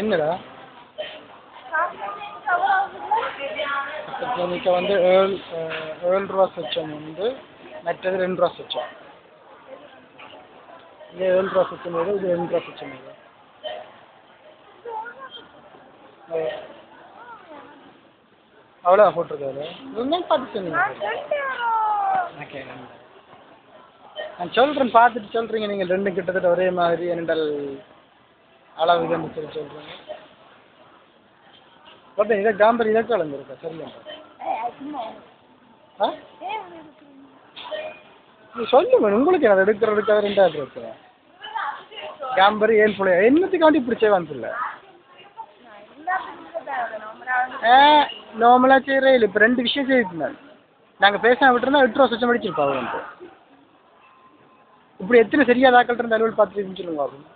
என்னடா? இப்போ வந்து ஏழு ஏழு ரூபா சொச்சம் வந்து மற்றது ரெண்டு ரூபா சொச்சம். இது ஏழு ரூபா சொச்சம் இது இது ரெண்டு ரூபா சொச்சம் இது அவ்வளோ போட்டிருக்காரு. இதுதான் பார்த்து சொன்னீங்க. ஓகே நான் சொல்கிறேன் பார்த்துட்டு சொல்கிறீங்க நீங்கள் ரெண்டும் கிட்டத்தட்ட ஒரே மாதிரி என்னென்றால் அளவு இதுன்னு சொல்லி சொல்கிறீங்க ஓகே இதை காம்பர் இதை கலந்துருக்கா சரியா ஆ? நீ சொல்லுங்க உங்களுக்கு அதை எடுக்கிற எடுக்காத ரெண்டாவது இருக்கு? காம்பர் ஏன் புள்ளைய என்னத்துக்காண்டி பிடிச்சே செய்வான்னு ஆ நார்மலாக செய்கிறே இல்லை இப்போ ரெண்டு விஷயம் செய்திருந்தேன் நாங்கள் பேசாமல் விட்டுருந்தா எட்டு ரூபா சுச்சம் அடிச்சிருப்பா இப்படி எத்தனை சரியாத தாக்கல் இருந்த அலுவல் பார்த்து சொல்லுங்க பாப்போம்